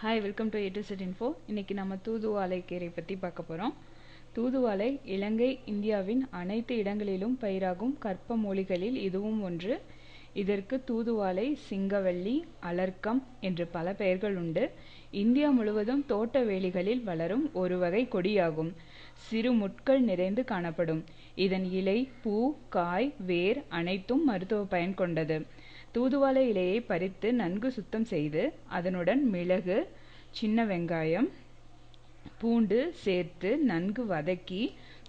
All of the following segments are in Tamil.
Hi welcome to A set info இன்றைக்கி நம்ம தூதுவாலை கீரை பற்றி பார்க்க போகிறோம் தூதுவாலை இலங்கை இந்தியாவின் அனைத்து இடங்களிலும் பயிராகும் கற்ப மொழிகளில் இதுவும் ஒன்று. இதற்கு தூதுவாலை சிங்கவள்ளி அலர்க்கம் என்று பல பெயர்கள் உண்டு. இந்தியா முழுவதும் தோட்ட வேலிகளில் வளரும் ஒரு வகை கொடியாகும். சிறு முட்கள் நிறைந்து காணப்படும். இதன் இலை பூ காய் வேர் அனைத்தும் மருத்துவ பயன் கொண்டது. தூதுவளை இலையை பறித்து நன்கு சுத்தம் செய்து அதனுடன் மிளகு சின்ன வெங்காயம் பூண்டு சேர்த்து நன்கு வதக்கி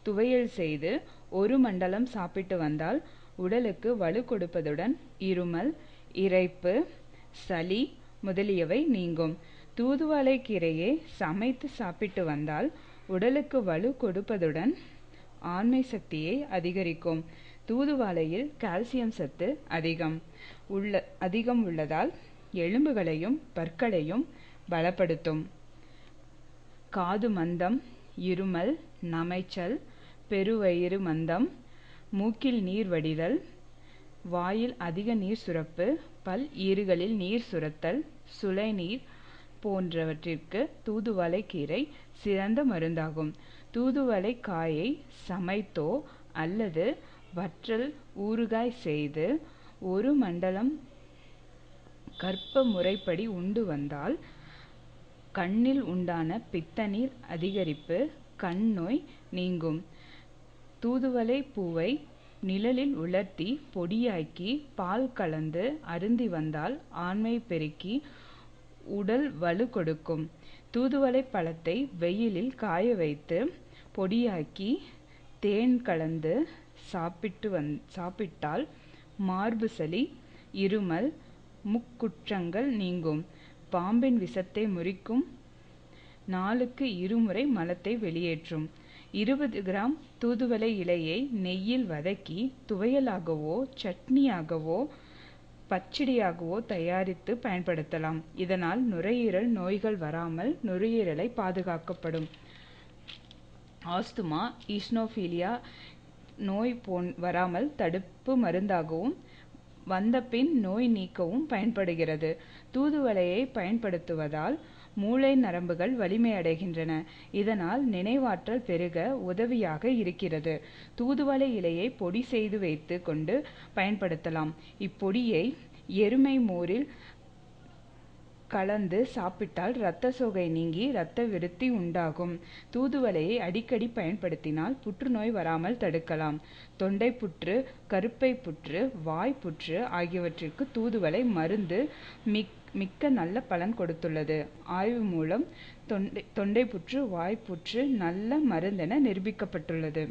துவையல் செய்து ஒரு மண்டலம் சாப்பிட்டு வந்தால் உடலுக்கு வலு கொடுப்பதுடன் இருமல் இரைப்பு சளி முதலியவை நீங்கும். தூதுவளை கீரையை சமைத்து சாப்பிட்டு வந்தால் உடலுக்கு வலு கொடுப்பதுடன் ஆண்மை சக்தியை அதிகரிக்கும். தூதுவாலையில் கால்சியம் சத்து அதிகம் உள்ள அதிகம் உள்ளதால் எலும்புகளையும் பற்களையும் பலப்படுத்தும். காது மந்தம் இருமல் நமைச்சல் பெருவயிறு மந்தம் மூக்கில் நீர் வடிதல் வாயில் அதிக நீர் சுரப்பு பல் ஈறுகளில் நீர் சுரத்தல் சுளைநீர் போன்றவற்றிற்கு தூதுவளை கீரை சிறந்த மருந்தாகும். தூதுவளை காயை சமைத்தோ அல்லது வற்றல் ஊறுகாய் செய்து ஒரு மண்டலம் கர்ப்ப முறைப்படி உண்டு வந்தால் கண்ணில் உண்டான பித்தநீர் அதிகரிப்பு கண் நோய் நீங்கும். தூதுவளை பூவை நிழலில் உலர்த்தி பொடியாக்கி பால் கலந்து அருந்தி வந்தால் ஆண்மை பெருக்கி உடல் வலு கொடுக்கும். தூதுவளை பழத்தை வெயிலில் காய வைத்து பொடியாக்கி தேன் கலந்து சாப்பிட்டு வந் சாப்பிட்டால் மார்பு சளி இருமல் முக்குற்றங்கள் நீங்கும். பாம்பின் விஷத்தை முறிக்கும். நாளுக்கு இருமுறை மலத்தை வெளியேற்றும். இருபது கிராம் தூதுவளை இலையை நெய்யில் வதக்கி துவையலாகவோ சட்னியாகவோ பச்சடியாகவோ தயாரித்து பயன்படுத்தலாம். இதனால் நுரையீரல் நோய்கள் வராமல் நுரையீரலை பாதுகாக்கப்படும். ஆஸ்துமா ஈஸ்னோஃபீலியா நோய் போன் வராமல் தடுப்பு மருந்தாகவும் வந்தபின் நோய் நீக்கவும் பயன்படுகிறது. தூதுவளையை பயன்படுத்துவதால் மூளை நரம்புகள் வலிமையடைகின்றன. இதனால் நினைவாற்றல் பெருக உதவியாக இருக்கிறது. தூதுவளை இலையை பொடி செய்து வைத்து கொண்டு பயன்படுத்தலாம். இப்பொடியை எருமை மோரில் கலந்து சாப்பிட்டால் இரத்த சோகை நீங்கி இரத்த விருத்தி உண்டாகும். தூதுவளையை அடிக்கடி பயன்படுத்தினால் புற்றுநோய் வராமல் தடுக்கலாம். தொண்டை புற்று கருப்பை புற்று வாய் புற்று ஆகியவற்றிற்கு தூதுவளை மருந்து மிக் மிக்க நல்ல பலன் கொடுத்துள்ளது. ஆய்வு மூலம் தொண்டை தொண்டை புற்று வாய்ப்புற்று நல்ல மருந்தென நிரூபிக்கப்பட்டுள்ளது.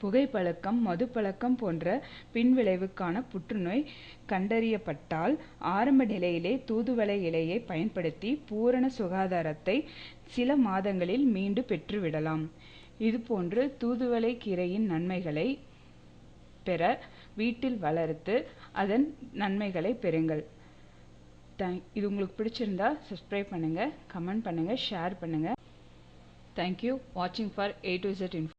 புகைப்பழக்கம் மதுப்பழக்கம் போன்ற பின்விளைவுக்கான புற்றுநோய் கண்டறியப்பட்டால் ஆரம்ப நிலையிலே தூதுவளை இலையை பயன்படுத்தி பூரண சுகாதாரத்தை சில மாதங்களில் மீண்டு பெற்றுவிடலாம். இதுபோன்று தூதுவளை கீரையின் நன்மைகளை பெற வீட்டில் வளர்த்து அதன் நன்மைகளை பெறுங்கள். தேங்க் இது உங்களுக்கு பிடிச்சிருந்தா சப்ஸ்கிரைப் பண்ணுங்கள் கமெண்ட் பண்ணுங்கள் ஷேர் பண்ணுங்கள் தேங்க்யூ வாட்சிங் for A to Z info